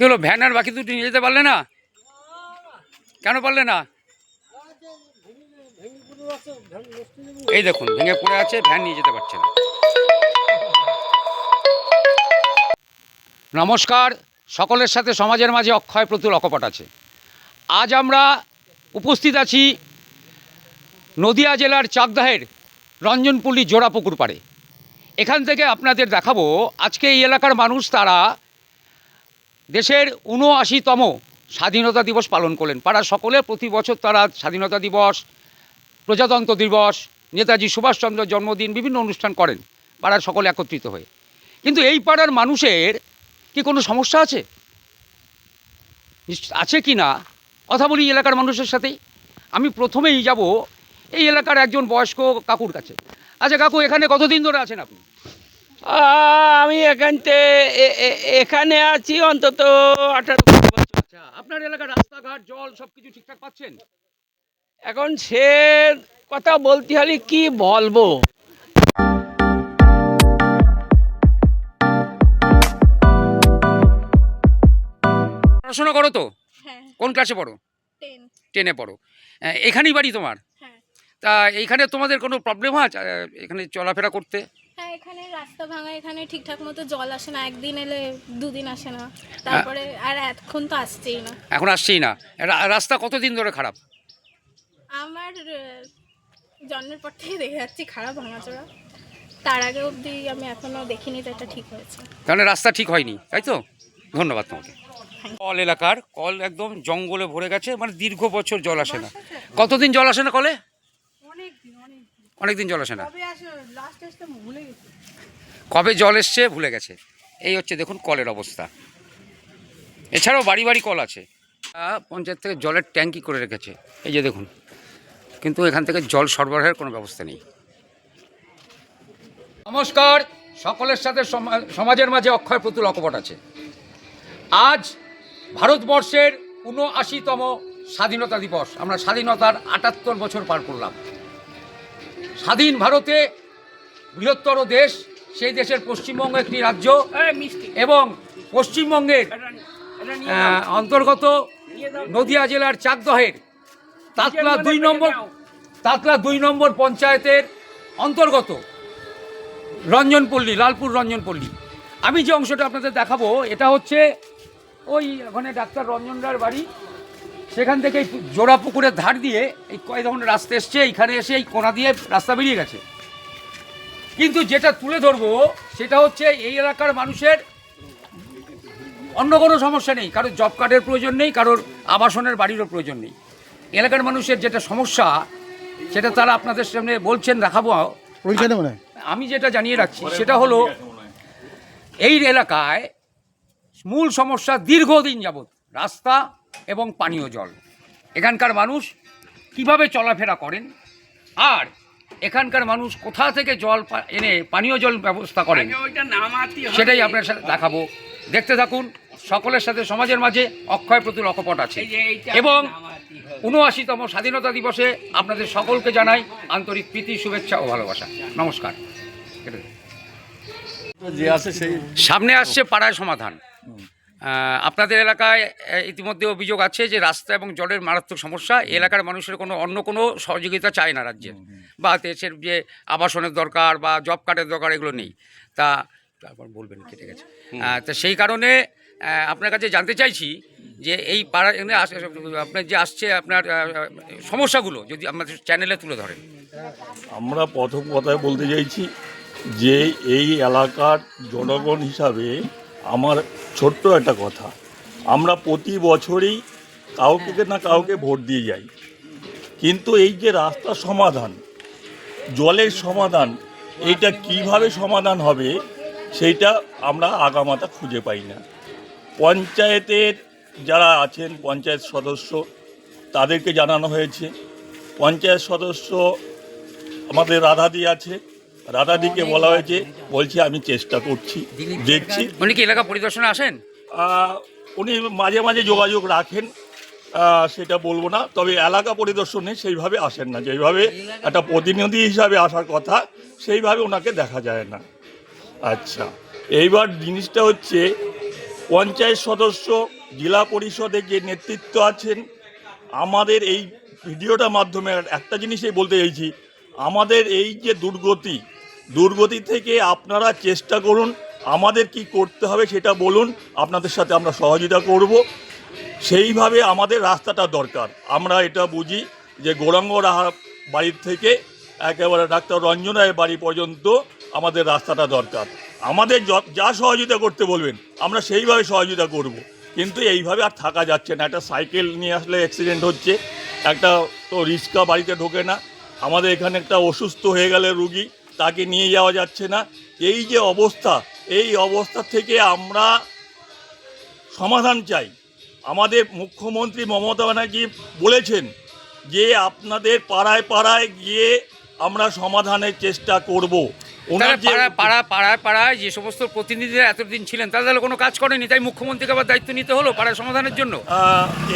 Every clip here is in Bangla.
কি হলো, ভ্যান আর বাকি দুটি নিয়ে যেতে পারলে না? কেন পারলে না? এই দেখুন, ভেঙে পড়ে আছে, ভ্যান নিয়ে যেতে পারছে না। নমস্কার, সকলের সাথে সমাজের মাঝে অক্ষয় প্রতুল অকপট আছে। আজ আমরা উপস্থিত আছি নদিয়া জেলার চাকদাহের রঞ্জনপুলি জোড়াপুকুর পাড়ে। এখান থেকে আপনাদের দেখাবো, আজকে এই এলাকার মানুষ তারা দেশের উনআশিতম স্বাধীনতা দিবস পালন করলেন। পাড়ার সকলে প্রতি বছর তারা স্বাধীনতা দিবস, প্রজাতন্ত্র দিবস, নেতাজি সুভাষচন্দ্র জন্মদিন বিভিন্ন অনুষ্ঠান করেন, পাড়ার সকলে একত্রিত হয়ে। কিন্তু এই পাড়ার মানুষের কি কোনো সমস্যা আছে? আছে কি না? কথা বলি এলাকার মানুষের সাথেই। আমি প্রথমেই যাব এই এলাকার একজন বয়স্ক কাকুর কাছে। আচ্ছা কাকু, এখানে কতদিন ধরে আছেন আপনি? আমি এখানতে এখানে আছি অন্তত আঠারো বছর। আচ্ছা আপনার এলাকার রাস্তাঘাট জল সব কিছু ঠিকঠাক পাচ্ছেন? এখন সে কথা বলতে হলে কি বলব? পড়াশোনা করো তো? হ্যাঁ। কোন ক্লাসে পড়ো? টেন টেনে পড়ো। এখানেই বাড়ি তোমার? হ্যাঁ। তা এইখানে তোমাদের কোনো প্রবলেম আছে এখানে চলাফেরা করতে? হ্যাঁ এখানে রাস্তা ভাঙা এখানে ঠিকঠাক মতো জল আসে না একদিন এলে দুদিন আসে না। তারপরে আর এখন তো আসছেই না। এখন আসছেই না। রা- রাস্তা কতদিন ধরে খারাপ? আমার আহ, জন্মের পর থেকে দেখে যাচ্ছি খারাপ ভাঙাচোরা। তার আগে অবধি আমি এখনও দেখিনি তো এটা ঠিক হয়েছে। তাহলে রাস্তা ঠিক হয়নি তাই তো? ধন্যবাদ তোমাকে। কল এলাকার কল একদম জঙ্গলে ভরে গেছে মানে দীর্ঘ বছর জল আসে না। কতদিন জল আসে না কলে? অনেক দিন জল আসে না। কবে জল এসছে? ভুলে গেছে। এই হচ্ছে দেখুন কলের অবস্থা। এছাড়াও বাড়ি বাড়ি কল আছে। পঞ্চায়েত থেকে জলের ট্যাঙ্কি করে রেখেছে। এই যে দেখুন। কিন্তু এখান থেকে জল সরবরাহের কোনো ব্যবস্থা নেই। নমস্কার। সকলের সাথে সমা- সমাজের মাঝে অক্ষয় প্রতুল অকপট আছে। আজ ভারতবর্ষের উনআশিতম স্বাধীনতা দিবস। আমরা স্বাধীনতার আটাত্তর বছর পার করলাম। স্বাধীন ভারতে বৃহত্তর দেশ সেই দেশের পশ্চিমবঙ্গ একটি রাজ্য এবং পশ্চিমবঙ্গের অন্তর্গত নদিয়া জেলার চাকদহের তাতলা দুই নম্বর তাতলা দুই নম্বর পঞ্চায়েতের অন্তর্গত রঞ্জনপল্লী লালপুর রঞ্জনপল্লী। আমি যে অংশটা আপনাদের দেখাবো এটা হচ্ছে ওই ওখানে ডাক্তার রঞ্জন রায়ের বাড়ি। সেখান থেকে এই জোড়া পুকুরের ধার দিয়ে এই কয় ধরনের রাস্তা এসছে এইখানে এসে এই কোনা দিয়ে রাস্তা বেরিয়ে গেছে। কিন্তু যেটা তুলে ধরবো সেটা হচ্ছে এই এলাকার মানুষের অন্য কোনো সমস্যা নেই কারোর জব কার্ডের প্রয়োজন নেই কারোর আবাসনের বাড়িরও প্রয়োজন নেই। এলাকার মানুষের যেটা সমস্যা সেটা তারা আপনাদের সামনে বলছেন দেখাবো। আমি যেটা জানিয়ে রাখছি সেটা হলো এই এলাকায় মূল সমস্যা দীর্ঘদিন যাবৎ রাস্তা এবং পানীয় জল। এখানকার মানুষ কীভাবে চলাফেরা করেন? আর এখানকার মানুষ কোথা থেকে জল এনে পানীয় জল ব্যবস্থা করেন। সেটাই আপনার সাথে দেখাবো। দেখতে থাকুন সকলের সাথে সমাজের মাঝে অক্ষয় প্রতুল অকপট আছে। এবং উনআশিতম স্বাধীনতা দিবসে আপনাদের সকলকে জানাই আন্তরিক প্রীতি শুভেচ্ছা ও ভালোবাসা। নমস্কার। কেটে দিন। যে আছে সেই সামনে আসছে পাড়ায় সমাধান। আপনাদের এলাকায় ইতিমধ্যে অভিযোগ আছে যে রাস্তা এবং জলের মারাত্মক সমস্যা। এলাকার মানুষের কোনো অন্য কোনো সহযোগিতা চায় না রাজ্যের। বা দেশের যে আবাসনের দরকার বা জব কার্ডের দরকার এগুলো নেই। তা তারপর বলবেন কেটে গেছে তো সেই কারণে আপনার কাছে জানতে চাইছি যে এই পাড়া আপনার যে আসছে আপনার সমস্যাগুলো যদি আমাদের চ্যানেলে তুলে ধরেন। আমরা প্রথম কথায় বলতে চাইছি যে এই এলাকার জনগণ হিসাবে আমার ছোট্ট একটা কথা। আমরা প্রতি বছরই কাউকে না কাউকে ভোট দিয়ে যাই। কিন্তু এই যে রাস্তার সমাধান, জলের সমাধান, এইটা কীভাবে সমাধান হবে সেইটা আমরা আগামাতা খুঁজে পাই না। পঞ্চায়েতের যারা আছেন, পঞ্চায়েত সদস্য, তাদেরকে জানানো হয়েছে। পঞ্চায়েত সদস্য আমাদের রাধাদি আছে। রাধাদিকে বলা হয়েছে বলছি আমি চেষ্টা করছি দেখছি। উনি কি এলাকা পরিদর্শনে আসেন? উনি মাঝে মাঝে যোগাযোগ রাখেন সেটা বলব না তবে এলাকা পরিদর্শনে সেইভাবে আসেন না যেভাবে একটা প্রতিনিধি হিসাবে আসার কথা সেইভাবে ওনাকে দেখা যায় না। আচ্ছা এইবার জিনিসটা হচ্ছে পঞ্চায়েত সদস্য জেলা পরিষদের যে নেতৃত্ব আছেন আমাদের এই ভিডিওটার মাধ্যমে একটা জিনিসই বলতে চাইছি আমাদের এই যে দুর্গতি দুর্গতি থেকে আপনারা চেষ্টা করুন, আমাদের কি করতে হবে সেটা বলুন, আপনাদের সাথে আমরা সহযোগিতা করব। সেইভাবে আমাদের রাস্তাটা দরকার। আমরা এটা বুঝি যে গৌরাঙ্গ রাহা বাড়ির থেকে একেবারে ডাক্তার রঞ্জন রায়ের বাড়ি পর্যন্ত আমাদের রাস্তাটা দরকার। আমাদের য- যা সহযোগিতা করতে বলবেন, আমরা সেইভাবে সহযোগিতা করব। কিন্তু এইভাবে আর থাকা যাচ্ছে না। একটা সাইকেল নিয়ে আসলে অ্যাক্সিডেন্ট হচ্ছে, একটা তো রিক্সা বাড়িতে ঢোকে না। আমাদের এখানে একটা অসুস্থ হয়ে গেলে রুগী তাকে নিয়ে যাওয়া যাচ্ছে না। এই যে অবস্থা এই অবস্থা থেকে আমরা সমাধান চাই। আমাদের মুখ্যমন্ত্রী মমতা ব্যানার্জি বলেছেন যে আপনাদের পাড়ায় পাড়ায় গিয়ে আমরা সমাধানের চেষ্টা করব। ওনার যে পাড়া পাড়া পাড়ায় পাড়ায় যে সমস্ত প্রতিনিধিরা এতদিন ছিলেন তারা তাহলে কোনো কাজ করেনি। তাই মুখ্যমন্ত্রীকে আবার দায়িত্ব নিতে হলো পাড়ায় সমাধানের জন্য?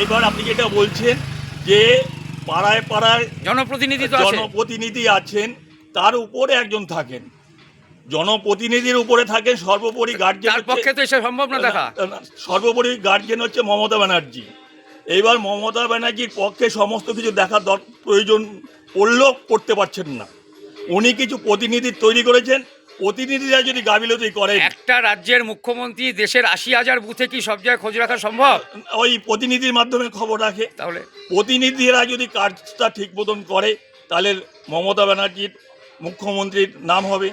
এবার আপনি যেটা বলছেন যে পাড়ায় পাড়ায় জনপ্রতিনিধি জনপ্রতিনিধি আছেন তার উপরে একজন থাকেন। জনপ্রতিনিধির উপরে থাকেন সর্বোপরি গার্জেন পক্ষে তো এসে সম্ভব না দেখা। সর্বোপরি গার্জেন হচ্ছে মমতা ব্যানার্জি। এইবার মমতা ব্যানার্জির পক্ষে সমস্ত কিছু দেখার দর- প্রয়োজন পড়লেও করতে পারছেন না। উনি কিছু প্রতিনিধি তৈরি করেছেন প্রতিনিধিরা যদি গাফিলতি করে একটা রাজ্যের মুখ্যমন্ত্রী দেশের আশি হাজার বুথে কি সব জায়গায় খোঁজ রাখা সম্ভব? ওই প্রতিনিধির মাধ্যমে খবর রাখে। তাহলে? প্রতিনিধিরা যদি কাজটা ঠিক মতন করে তাহলে মমতা ব্যানার্জির মুখ্যমন্ত্রীর নাম হবে।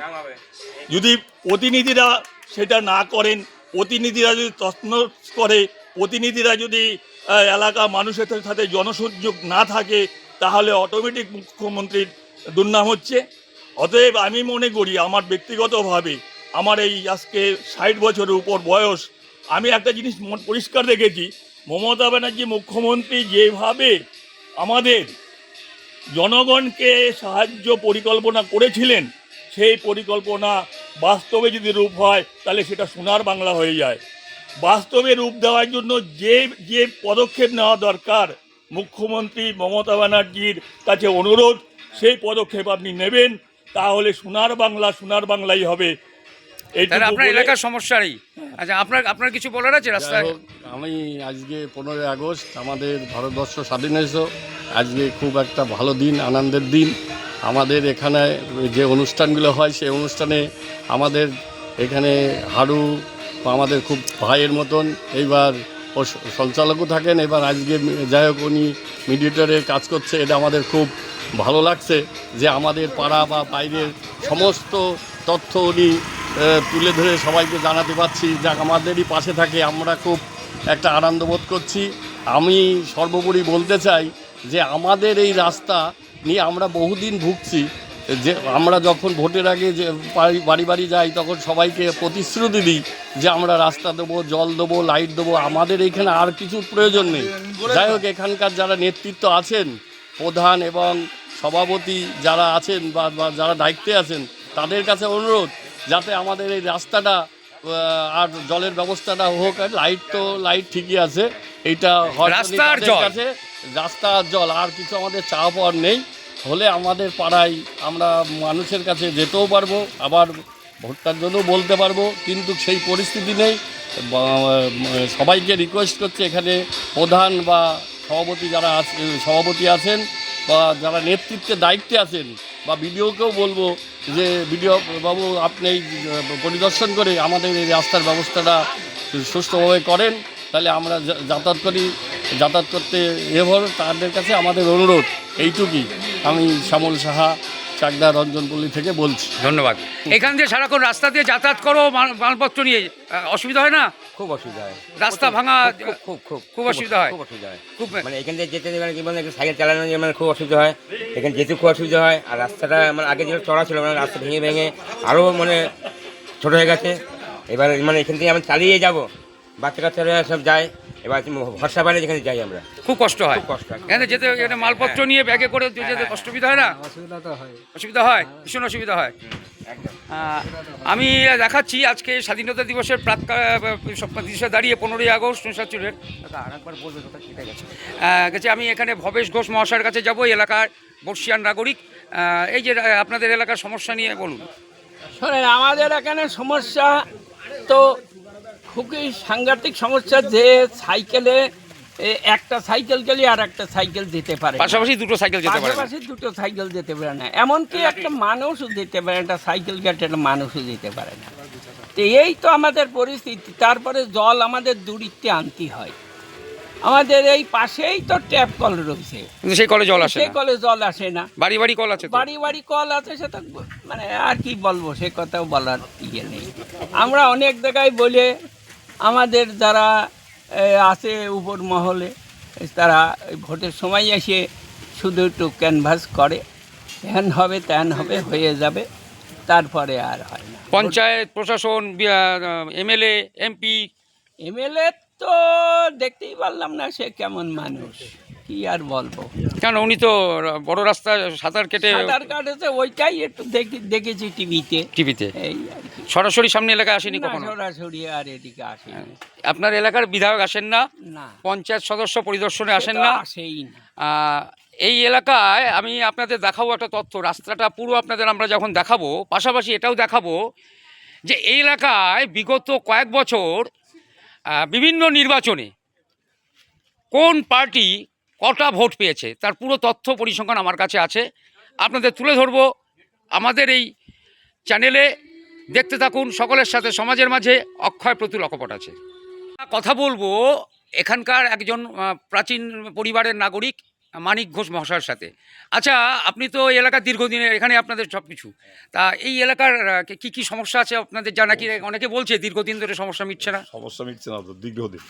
যদি প্রতিনিধিরা সেটা না করেন প্রতিনিধিরা যদি তছনছ করে প্রতিনিধিরা যদি এলাকা মানুষের সাথে জনসংযোগ না থাকে তাহলে অটোমেটিক মুখ্যমন্ত্রীর দুর্নাম হচ্ছে। অতএব আমি মনে করি, আমার ব্যক্তিগতভাবে আমার এই আজকে ষাট বছরের উপর বয়স, আমি একটা জিনিস পরিষ্কার দেখেছি মমতা ব্যানার্জি মুখ্যমন্ত্রী যেভাবে আমাদের জনগণকে সাহায্য পরিকল্পনা করেছিলেন, সেই পরিকল্পনা বাস্তবে যদি রূপ হয়, তাহলে সেটা সোনার বাংলা হয়ে যায়। বাস্তবে রূপ দেওয়ার জন্য যে যে পদক্ষেপ নেওয়া দরকার, মুখ্যমন্ত্রী মমতা ব্যানার্জির কাছে অনুরোধ, সেই পদক্ষেপ আপনি নেবেন। তাহলে সোনার বাংলা সোনার বাংলাই হবে। তাহলে আপনার এলাকার সমস্যা নেই। আচ্ছা আপনার আপনার কিছু বলার আছে হোক, আমি আজকে পনেরোই আগস্ট আমাদের ভারতবর্ষ স্বাধীন হয়েছে। আজকে খুব একটা ভালো দিন আনন্দের দিন। আমাদের এখানে যে অনুষ্ঠানগুলো হয় সেই অনুষ্ঠানে আমাদের এখানে হাড়ু আমাদের খুব ভাইয়ের মতন। এইবার ও সঞ্চালকও থাকেন। এবার আজকে যাই হোক উনি মিডিয়েটরে কাজ করছে। এটা আমাদের খুব ভালো লাগছে যে আমাদের পাড়া বা বাইরের সমস্ত তথ্য উনি তুলে ধরে সবাইকে জানাতে পারছি। যাক, আমাদেরই পাশে থাকে, আমরা খুব একটা আনন্দ বোধ করছি। আমি সর্বোপরি বলতে চাই যে আমাদের এই রাস্তা নিয়ে আমরা বহুদিন ভুগছি। যে আমরা যখন ভোটের আগে যে বাড়ি- বাড়ি যাই, তখন সবাইকে প্রতিশ্রুতি দিই যে আমরা রাস্তা দেবো, জল দেবো, লাইট দেবো। আমাদের এইখানে আর কিছুর প্রয়োজন নেই। যাই হোক, এখানকার যারা নেতৃত্ব আছেন, প্রধান এবং সভাপতি যারা আছেন বা যারা দায়িত্বে আছেন তাদের কাছে অনুরোধ যাতে আমাদের এই রাস্তাটা আর জলের ব্যবস্থাটা হোক আর লাইট তো লাইট ঠিকই আছে। এইটা। কাছে রাস্তা আর জল। আর কিছু আমাদের চা পাওয়ার নেই। হলে আমাদের পাড়ায় আমরা মানুষের কাছে যেতেও পারব আবার ভোটটার জন্য বলতে পারব কিন্তু সেই পরিস্থিতি নেই। সবাইকে রিকোয়েস্ট করছে এখানে প্রধান বা সভাপতি যারা আছে সভাপতি আছেন বা যারা নেতৃত্বে দায়িত্বে আছেন, বা বিডিওকেও বলব যে, বিডিও বাবু আপনি পরিদর্শন করে আমাদের এই রাস্তার ব্যবস্থাটা সুষ্ঠুভাবে করেন, তাহলে আমরা যাতায়াত করি, যাতায়াত করতে এ হল তাদের কাছে আমাদের অনুরোধ, এইটুকুই আমি শ্যামল সাহা, চাকদা রঞ্জনপল্লী থেকে বলছি। ধন্যবাদ। এখান দিয়ে সারাক্ষণ রাস্তা দিয়ে যাতায়াত করো, মাল- মালপত্র নিয়ে অসুবিধা হয় না? খুব অসুবিধা হয়। রাস্তা ভাঙা খুব খুব খুব খুব অসুবিধা হয়? খুব অসুবিধা হয়। খুব মানে এখান থেকে যেতে মানে কি বলে সাইকেল চালানো যে মানে খুব অসুবিধা হয়। এখানে যেতে খুব অসুবিধা হয়। আর রাস্তাটা মানে আগে যেটা চড়া ছিল মানে রাস্তা ভেঙে ভেঙে আরও মানে ছোট হয়ে গেছে। এবার মানে এখান থেকে আমরা চালিয়ে যাব। বাচ্চা কাচ্চারা সব যায়। এবার ভরসা পাইলে যেখানে যাই আমরা। খুব কষ্ট হয়। কষ্ট হয়। এখানে যেতে এখানে মালপত্র নিয়ে ব্যাগে করে যেতে অসুবিধা হয় না? অসুবিধা হয়? ভীষণ অসুবিধা হয়। আমি দেখাচ্ছি আজকে স্বাধীনতা দিবসের প্রাক দিবসে দাঁড়িয়ে পনেরোই আগস্ট উনিশশো চুরের আরেকবার বলবে কথা গেছে? গেছে আমি এখানে ভবেশ ঘোষ মহাশয়ের কাছে যাব এলাকার বর্ষিয়ান নাগরিক। এই যে আপনাদের এলাকার সমস্যা নিয়ে বলুন। শোনেন আমাদের এখানে সমস্যা তো খুবই সাংঘাতিক সমস্যা যে সাইকেলে একটা সাইকেল গেলে আর একটা সাইকেল যেতে পারে পাশাপাশি দুটো সাইকেল যেতে পারে পাশাপাশি দুটো সাইকেল যেতে পারে না। এমনকি একটা মানুষও যেতে পারে না, একটা সাইকেল গেটে একটা মানুষও যেতে পারে না। তো এই তো আমাদের পরিস্থিতি। তারপরে জল আমাদের দূরিত্বে আনতে হয়। আমাদের এই পাশেই তো ট্যাপ কল রয়েছে। কিন্তু সেই কলে জল আসে সেই কলে জল আসে না। বাড়ি বাড়ি কল আছে। বাড়ি বাড়ি কল আছে সেটা মানে আর কি বলব সে কথাও বলার ইয়ে নেই। আমরা অনেক জায়গায় বলে আমাদের যারা আছে উপর মহলে। তারা ভোটের সময় এসে শুধু একটু ক্যানভাস করে। হ্যান হবে ত্যান হবে হয়ে যাবে। তারপরে আর হয় না। পঞ্চায়েত প্রশাসন এমএলএ এমপি? এমএলএ তো দেখতেই পারলাম না সে কেমন মানুষ। কি আর বলব? কেন উনি তো বড় রাস্তা সাঁতার কেটে সাঁতার কাটেছে ওইটাই একটু দেখি দেখেছি টিভিতে। টিভিতে? এই আর কি। সরাসরি সামনে এলাকায় আসেনি না, কখনো? সরাসরি আর এদিকে আসে আপনার এলাকার বিধায়ক আসেন না? না। পঞ্চায়েত সদস্য পরিদর্শনে আসেন না? আসেই না। আহ, এই এলাকায় আমি আপনাদের দেখাবো একটা তথ্য। রাস্তাটা পুরো আপনাদের আমরা যখন দেখাবো পাশাপাশি এটাও দেখাবো যে এই এলাকায় বিগত কয়েক বছর আহ, বিভিন্ন নির্বাচনে কোন পার্টি কটা ভোট পেয়েছে? তার পুরো তথ্য পরিসংখ্যান আমার কাছে আছে। আপনাদের তুলে ধরবো। আমাদের এই চ্যানেলে দেখতে থাকুন। সকলের সাথে, সমাজের মাঝে অক্ষয় প্রতুল অকপট আছে। কথা বলব এখানকার একজন প্রাচীন পরিবারের নাগরিক, মানিক ঘোষ মহাশয়ের সাথে। আচ্ছা আপনি তো এই এলাকার দীর্ঘদিনের, এখানে আপনাদের সব কিছু তা এই এলাকার কি কি সমস্যা আছে আপনাদের? জানা কি অনেকে বলছে, দীর্ঘদিন ধরে সমস্যা মিটছে না। সমস্যা মিটছে না তো, দীর্ঘদিন।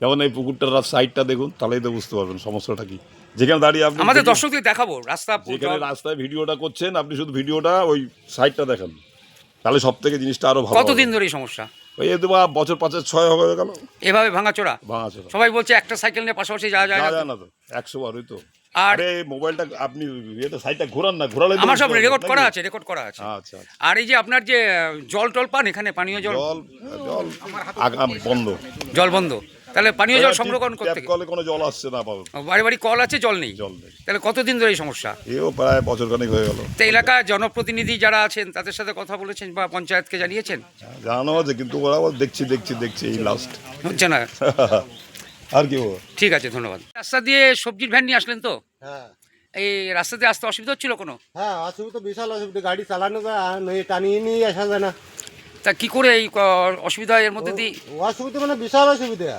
যেমন এই পুকুরটার সাইডটা দেখুন তাহলেই তো বুঝতে পারবেন সমস্যাটা কি। যেখানে দাঁড়িয়ে আপনি আমাদের দর্শকদের দেখাবো রাস্তা যেখানে রাস্তায় ভিডিওটা করছেন আপনি শুধু ভিডিওটা ওই সাইডটা দেখান। তাহলে সব থেকে জিনিসটা আরও ভালো কতদিন। ধরে এই সমস্যা? ওই তো বা বছর পাঁচের ছয় হয়ে গেল এভাবে ভাঙাচোরা ভাঙা ছিল সবাই বলছে একটা সাইকেল নিয়ে পাশাপাশি যাওয়া যায় না তো? একশো বার ওই তো। আর মোবাইলটা আপনি ইয়েটা সাইডটা ঘোরান না ঘোরালে আমার সব রেকর্ড করা আছে রেকর্ড করা আছে। আচ্ছা আচ্ছা। আর এই যে আপনার যে জল টল পান এখানে পানীয় জল? জল জল বন্ধ। জল বন্ধ। তাহলে পানীয় জল সংরক্ষণ করতে ট্যাপ কলে কোনো জল আসছে না পাবো বাড়ি বাড়ি কল আছে জল নেই। জল নেই। তাহলে কতদিন ধরে এই সমস্যা? এও প্রায় বছর খানিক হয়ে গেল। তো এলাকার জনপ্রতিনিধি যারা আছেন তাদের সাথে কথা বলেছেন বা পঞ্চায়েতকে জানিয়েছেন? জানানো আছে কিন্তু ওরা বল দেখছি দেখছি দেখছি এই লাস্ট হচ্ছে না। আর কি ঠিক আছে ধন্যবাদ। রাস্তা দিয়ে সবজির ভ্যান নিয়ে আসলেন তো? হ্যাঁ। এই রাস্তা দিয়ে আসতে অসুবিধা হচ্ছিল কোনো? হ্যাঁ অসুবিধা বিশাল অসুবিধা গাড়ি চালানো যায় টানিয়ে নিয়ে আসা যায় না। তা কি করে এই ক- অসুবিধা এর মধ্যে দিয়ে? অসুবিধা মানে বিশাল অসুবিধা।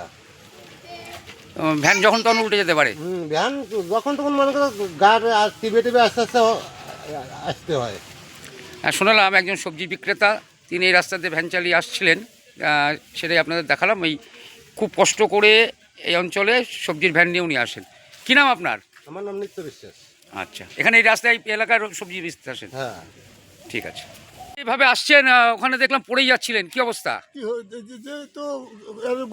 ভ্যান যখন তখন উল্টে যেতে পারে। হুম ভ্যান যখন তখন মনে করো গাড়ি টিপে টিপে আস্তে আস্তে আসতে হয়। আর শোনালাম একজন সবজি বিক্রেতা তিনি এই রাস্তাতে ভ্যান চালিয়ে আসছিলেন। সেটাই আপনাদের দেখালাম। এই খুব কষ্ট করে এই অঞ্চলে সবজির ভ্যান নিয়ে উনি আসেন। কী নাম আপনার? আমার নাম নিত্য বিশ্বাস। আচ্ছা এখানে এই রাস্তায় এলাকার সবজি বেচতে আসেন? হ্যাঁ। ঠিক আছে। এইভাবে আসছেন ওখানে দেখলাম পড়েই যাচ্ছিলেন। কি অবস্থা? কি হয়- যে- যে- যে তো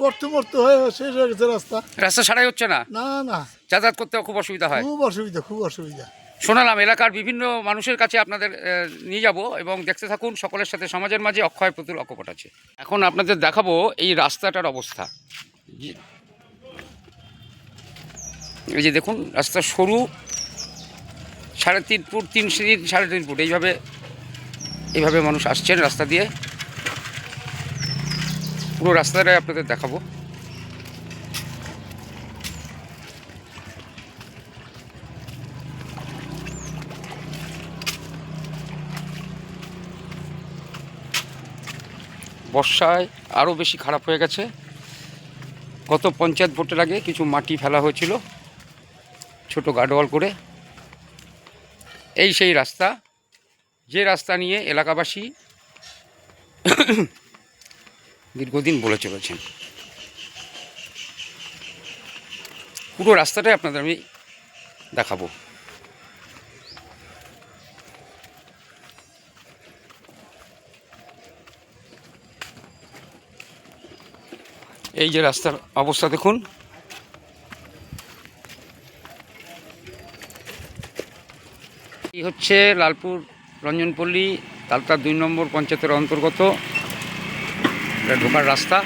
গর্ত মর্ত হয়ে শেষ হয়ে গেছে রাস্তা। রাস্তা সারাই হচ্ছে না? না না। যাতায়াত করতে খুব অসুবিধা হয়। খুব অসুবিধা খুব অসুবিধা। শোনালাম এলাকার বিভিন্ন মানুষের কাছে আপনাদের নিয়ে যাব এবং দেখতে থাকুন সকলের সাথে সমাজের মাঝে অক্ষয় প্রতুল অকপট আছে। এখন আপনাদের দেখাবো এই রাস্তাটার অবস্থা। এই যে দেখুন রাস্তা সরু সাড়ে তিন ফুট তিন সিঁড়ি সাড়ে তিন ফুট এইভাবে এইভাবে মানুষ আসছেন রাস্তা দিয়ে। পুরো রাস্তাটাই আপনাদের দেখাবো। বর্ষায় আরও বেশি খারাপ হয়ে গেছে। গত পঞ্চায়েত ভোটের আগে কিছু মাটি ফেলা হয়েছিল, ছোট গাডওয়াল করে। এই সেই রাস্তা। যে রাস্তা নিয়ে এলাকাবাসী দীর্ঘদিন বলে চলেছেন। পুরো রাস্তাটাই আপনাদের আমি দেখাবো। এই যে রাস্তার অবস্থা দেখুন। এই হচ্ছে লালপুর রঞ্জনপল্লী তালতার দুই নম্বর পঞ্চায়েতের অন্তর্গত। এটা ঢোকার রাস্তা।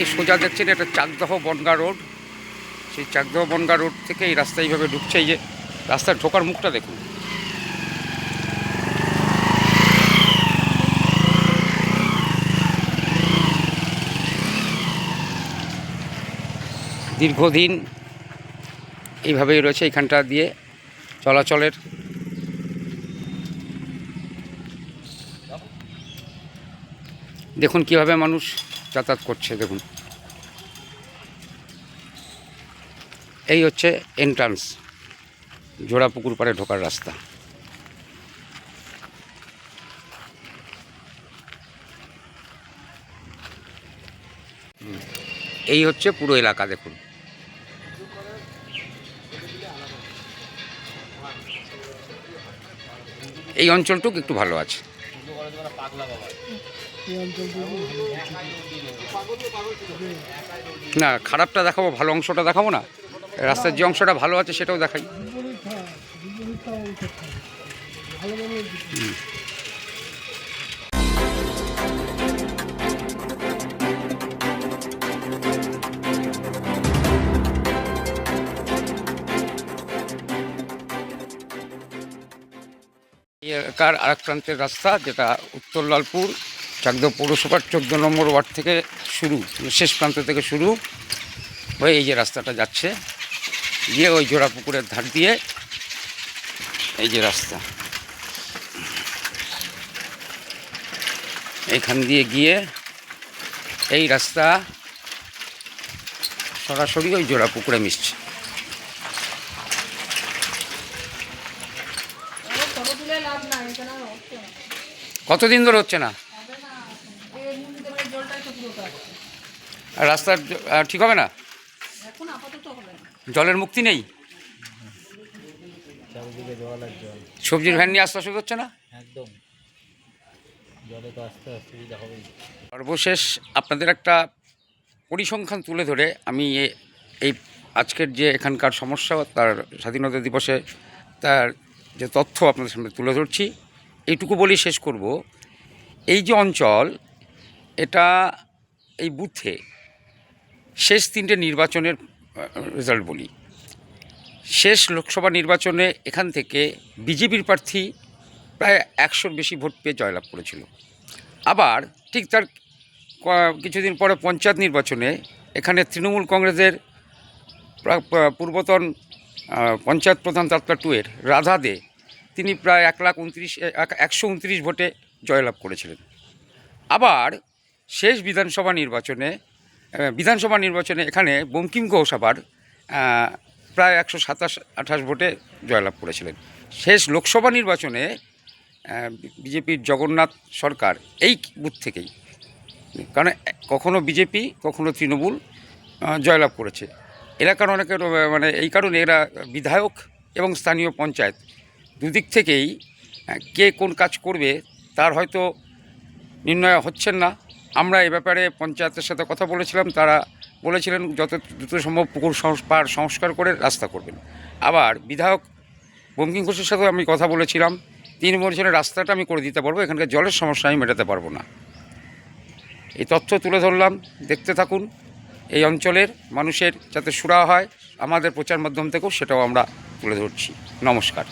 এই সোজা দেখছেন এটা চাকদহ বনগা রোড। সেই চাকদহ বনগা রোড থেকে এই রাস্তা এইভাবে ঢুকছে। এই যে রাস্তার ঢোকার মুখটা দেখুন। দীর্ঘদিন এইভাবেই রয়েছে এখানটা দিয়ে চলাচলের। দেখুন কীভাবে মানুষ যাতায়াত করছে, দেখুন। এই হচ্ছে এন্ট্রান্স জোড়া পুকুর পাড়ে ঢোকার রাস্তা। এই হচ্ছে পুরো এলাকা, দেখুন। এই অঞ্চলটুকু একটু ভালো আছে। না, খারাপটা দেখাবো, ভালো অংশটা দেখাবো না। রাস্তার যে অংশটা ভালো আছে, সেটাও দেখাই। এলাকার আরেক প্রান্তের রাস্তা, যেটা উত্তর লালপুর। চাকদা পৌরসভার চোদ্দ নম্বর ওয়ার্ড থেকে শুরু শেষ প্রান্ত থেকে শুরু হয়ে এই যে রাস্তাটা যাচ্ছে। গিয়ে ওই জোড়া পুকুরের ধার দিয়ে এই যে রাস্তা। এখান দিয়ে গিয়ে এই রাস্তা সরাসরি ওই জোড়া পুকুরে মিশছে। কতদিন ধরে হচ্ছে না? আর রাস্তার ঠিক হবে না? জলের মুক্তি নেই? সবজির ভ্যান নিয়ে আসতে অসুবিধা হচ্ছে না? সর্বশেষ আপনাদের একটা পরিসংখ্যান তুলে ধরে আমি এই আজকের যে এখানকার সমস্যা তার স্বাধীনতা দিবসে তার যে তথ্য আপনাদের সামনে তুলে ধরছি এইটুকু বলেই শেষ করব। এই যে অঞ্চল এটা এই বুথে শেষ তিনটে নির্বাচনের রেজাল্ট বলি। শেষ লোকসভা নির্বাচনে এখান থেকে বিজেপির প্রার্থী প্রায় একশোর বেশি ভোট পেয়ে জয়লাভ করেছিল। আবার ঠিক তার কিছুদিন পরে পঞ্চায়েত নির্বাচনে এখানে তৃণমূল কংগ্রেসের প্রা- প্রা- পূর্বতন পঞ্চায়েত প্রধান তাত্তা টুয়ের রাধা দে, তিনি প্রায় এক লাখ উনত্রিশ এক- একশো উনত্রিশ ভোটে জয়লাভ করেছিলেন। আবার শেষ বিধানসভা নির্বাচনে বিধানসভা নির্বাচনে এখানে বঙ্কিম ঘোষ আবার প্রায় একশো সাতাশ আঠাশ ভোটে জয়লাভ করেছিলেন। শেষ লোকসভা নির্বাচনে বিজেপির জগন্নাথ সরকার এই বুথ থেকেই, কারণ কখনো বিজেপি, কখনো তৃণমূল জয়লাভ করেছে। এলাকার অনেকের মানে এই কারণে এরা বিধায়ক এবং স্থানীয় পঞ্চায়েত, দুদিক থেকেই কে কোন কাজ করবে, তার হয়তো নির্ণয় হচ্ছেন না। আমরা এ ব্যাপারে পঞ্চায়েতের সাথে কথা বলেছিলাম, তারা বলেছিলেন যত দ্রুত সম্ভব পুকুর সংস- পাড় সংস্কার করে রাস্তা করবেন। আবার বিধায়ক বঙ্কিম ঘোষের সাথেও আমি কথা বলেছিলাম, তিনি বলেছিলেন, রাস্তাটা আমি করে দিতে পারব, এখানকার জলের সমস্যা আমি মেটাতে পারব না। এই তথ্য তুলে ধরলাম, দেখতে থাকুন, এই অঞ্চলের মানুষের যাতে সুরা হয়, আমাদের প্রচার মাধ্যম থেকেও সেটাও আমরা তুলে ধরছি। নমস্কার।